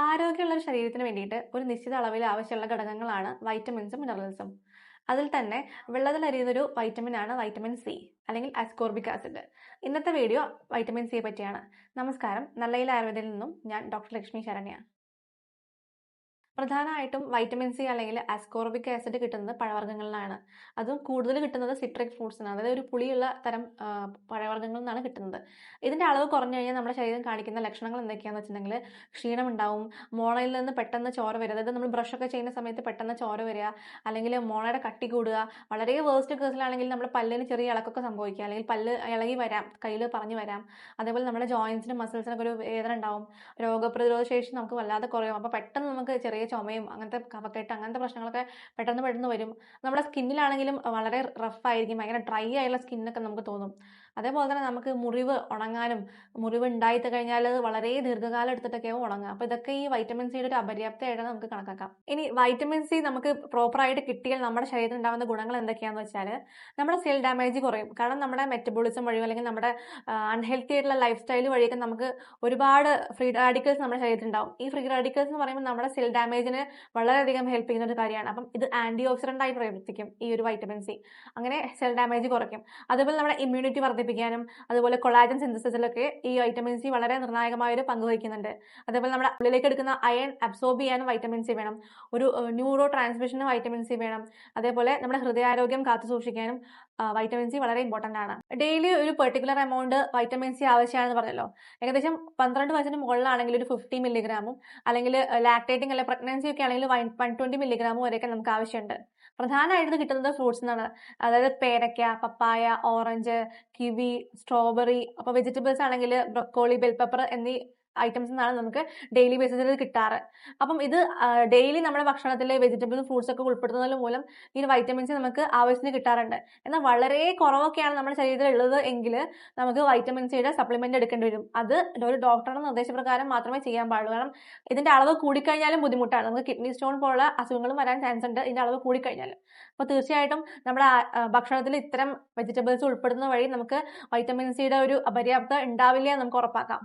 ആരോഗ്യമുള്ള ശരീരത്തിന് വേണ്ടിയിട്ട് ഒരു നിശ്ചിത അളവിൽ ആവശ്യമുള്ള ഘടകങ്ങളാണ് വൈറ്റമിൻസും മിനറൽസും അതിൽ തന്നെ വെള്ളത്തിൽ അരിയുന്നൊരു വൈറ്റമിനാണ് വൈറ്റമിൻ സി അല്ലെങ്കിൽ അസ്കോർബിക് ആസിഡ് ഇന്നത്തെ വീഡിയോ വൈറ്റമിൻ സിയെ പറ്റിയാണ്. നമസ്കാരം. നല്ലയിൽ ആയുർവേദയിൽ നിന്നും ഞാൻ ഡോക്ടർ ലക്ഷ്മി ശരണ്യ. പ്രധാനമായിട്ടും വൈറ്റമിൻ സി അല്ലെങ്കിൽ അസ്കോർബിക് ആസിഡ് കിട്ടുന്നത് പഴവർഗങ്ങളിലാണ്. അതും കൂടുതൽ കിട്ടുന്നത് സിട്രിക് ഫ്രൂട്ട്സിനാണ് അതായത് ഒരു പുളിയുള്ള തരം പഴവർഗങ്ങളിൽ നിന്നാണ് കിട്ടുന്നത്. ഇതിന്റെ അളവ് കുറഞ്ഞു കഴിഞ്ഞാൽ നമ്മുടെ ശരീരം കാണിക്കുന്ന ലക്ഷണങ്ങൾ എന്തൊക്കെയാണെന്ന് വെച്ചിട്ടുണ്ടെങ്കിൽ ക്ഷീണം ഉണ്ടാവും മോണയിൽ നിന്ന് പെട്ടെന്ന് ചോര വരിക. അതായത് നമ്മൾ ബ്രഷ് ഒക്കെ ചെയ്യുന്ന സമയത്ത് പെട്ടെന്ന് ചോര വരിക അല്ലെങ്കിൽ മോണയുടെ കട്ടി കൂടുക. വളരെ വേസ്റ്റ് കേസിലാണെങ്കിൽ നമ്മുടെ പല്ലിന് ചെറിയ ഇളക്കൊക്കെ സംഭവിക്കുക. അല്ലെങ്കിൽ പല്ല് ഇളകി വരാം കയ്യിൽ പറഞ്ഞു വരാം. അതേപോലെ നമ്മുടെ ജോയിൻസിനും മസിൽസിനൊക്കെ ഒരു വേദന ഉണ്ടാവും. രോഗപ്രതിരോധ ശേഷി നമുക്ക് വല്ലാതെ കുറയും. അപ്പോൾ പെട്ടെന്ന് നമുക്ക് ചെറിയ ചുമയും അങ്ങനത്തെ കഫക്കെട്ട് അങ്ങനത്തെ പ്രശ്നങ്ങളൊക്കെ പെട്ടെന്ന് പെട്ടെന്ന് വരും. നമ്മുടെ സ്കിന്നിലാണെങ്കിലും വളരെ റഫ് ആയിരിക്കും. ഭയങ്കര ഡ്രൈ ആയുള്ള സ്കിന്നൊക്കെ നമുക്ക് തോന്നും. അതേപോലെ തന്നെ നമുക്ക് മുറിവ് ഉണങ്ങാനും മുറിവ് ഉണ്ടായിട്ട് കഴിഞ്ഞാൽ വളരെ ദീർഘകാലം എടുത്തിട്ടൊക്കെയാവും ഉണങ്ങുക. അപ്പോൾ ഇതൊക്കെ ഈ വൈറ്റമിൻ സിയുടെ ഒരു അപര്യാപ്തയായിട്ട് നമുക്ക് കണക്കാക്കാം. ഇനി വൈറ്റമിൻ സി നമുക്ക് പ്രോപ്പറായിട്ട് കിട്ടിയാൽ നമ്മുടെ ശരീരത്തിൽ ഉണ്ടാകുന്ന ഗുണങ്ങൾ എന്തൊക്കെയാണെന്ന് വെച്ചാൽ നമ്മുടെ സെൽ ഡാമേജ് കുറയും. കാരണം നമ്മുടെ മെറ്റബോളിസം വഴിയോ അല്ലെങ്കിൽ നമ്മുടെ അൺഹെൽത്തി ആയിട്ടുള്ള ലൈഫ് സ്റ്റൈൽ വഴിയൊക്കെ നമുക്ക് ഒരുപാട് ഫ്രീ റാഡിക്കൽസ് നമ്മുടെ ശരീരത്തിൽ ഉണ്ടാവും. ഈ ഫ്രീ റാഡിക്കൽസ് എന്ന് പറയുമ്പോൾ നമ്മുടെ സെൽ ഡാമേജിന് വളരെയധികം ഹെൽപ്പ് ചെയ്യുന്ന ഒരു കാര്യമാണ്. അപ്പം ഇത് ആന്റി ഓക്സിഡന്റ് ആയി പ്രവർത്തിക്കും ഈ ഒരു വൈറ്റമിൻ സി അങ്ങനെ സെൽ ഡാമേജ് കുറയ്ക്കും. അതുപോലെ നമ്മുടെ ഇമ്മ്യൂണിറ്റി വർദ്ധിപ്പിക്കാനും അതുപോലെ കൊളാജൻ സിന്തസിസിലൊക്കെ ഈ വൈറ്റമിൻ സി വളരെ നിർണായകമായ ഒരു പങ്ക് വഹിക്കുന്നുണ്ട്. അതേപോലെ നമ്മുടെ ഉള്ളിലേക്ക് എടുക്കുന്ന അയൺ അബ്സോർബ് ചെയ്യാനും വൈറ്റമിൻ സി വേണം. ഒരു ന്യൂറോ ട്രാൻസ്മിഷന് വൈറ്റമിൻ സി വേണം. അതേപോലെ നമ്മുടെ ഹൃദയാരോഗ്യം കാത്തു സൂക്ഷിക്കാനും വൈറ്റമിൻ സി വളരെ ഇമ്പോർട്ടന്റ് ആണ്. ഡെയിലി ഒരു പെർട്ടിക്കുലർ എമൗണ്ട് വൈറ്റമിൻ സി ആവശ്യമാണെന്ന് പറഞ്ഞല്ലോ. ഏകദേശം പന്ത്രണ്ട് വയസ്സിന് മുകളിലാണെങ്കിൽ ഒരു ഫിഫ്റ്റി മില്ലിഗ്രാമും അല്ലെങ്കിൽ ലാക്ടേറ്റിംഗ് അല്ലെങ്കിൽ പ്രഗ്നൻസി ഒക്കെ ആണെങ്കിൽ വൺ ട്വന്റി മില്ലിഗ്രാമും വരെയൊക്കെ നമുക്ക് ആവശ്യമുണ്ട്. പ്രധാനമായിട്ട് കിട്ടുന്നത് ഫ്രൂട്ട്സ് നിന്നാണ് അതായത് പേരയ്ക്ക പപ്പായ ഓറഞ്ച് കിവി സ്ട്രോബെറി അപ്പോൾ വെജിറ്റബിൾസ് ആണെങ്കിൽ ബ്രൊക്കോളി ബെൽ പെപ്പർ എന്നീ ഐറ്റംസ് നിന്നാണ് നമുക്ക് ഡെയിലി ബേസിസിൽ കിട്ടാറ്. അപ്പം ഇത് ഡെയിലി നമ്മുടെ ഭക്ഷണത്തിൽ വെജിറ്റബിൾസ് ഫ്രൂട്ട്സ് ഒക്കെ ഉൾപ്പെടുത്തുന്നത് മൂലം ഈ വൈറ്റമിൻസ് നമുക്ക് ആവശ്യത്തിന് കിട്ടാറുണ്ട്. എന്നാൽ വളരെ കുറവൊക്കെയാണ് നമ്മുടെ ശരീരത്തിൽ ഉള്ളത് എങ്കിൽ നമുക്ക് വൈറ്റമിൻ സിയുടെ സപ്ലിമെന്റ് എടുക്കേണ്ടി വരും. അത് ഒരു ഡോക്ടറുടെ നിർദ്ദേശപ്രകാരം മാത്രമേ ചെയ്യാൻ പാടുള്ളൂ. കാരണം ഇതിന്റെ അളവ് കൂടിക്കഴിഞ്ഞാലും ബുദ്ധിമുട്ടാണ്. നമുക്ക് കിഡ്നി സ്റ്റോൺ പോലുള്ള അസുഖങ്ങളും വരാൻ ചാൻസ് ഉണ്ട് ഇതിന്റെ അളവ് കൂടിക്കഴിഞ്ഞാൽ അപ്പോൾ തീർച്ചയായിട്ടും നമ്മുടെ ഭക്ഷണത്തിൽ ഇത്തരം വെജിറ്റബിൾസ് ഉൾപ്പെടുന്ന വഴി നമുക്ക് വൈറ്റമിൻ സിയുടെ ഒരു അപര്യാപ്ത ഉണ്ടാവില്ല നമുക്ക് ഉറപ്പാക്കാം.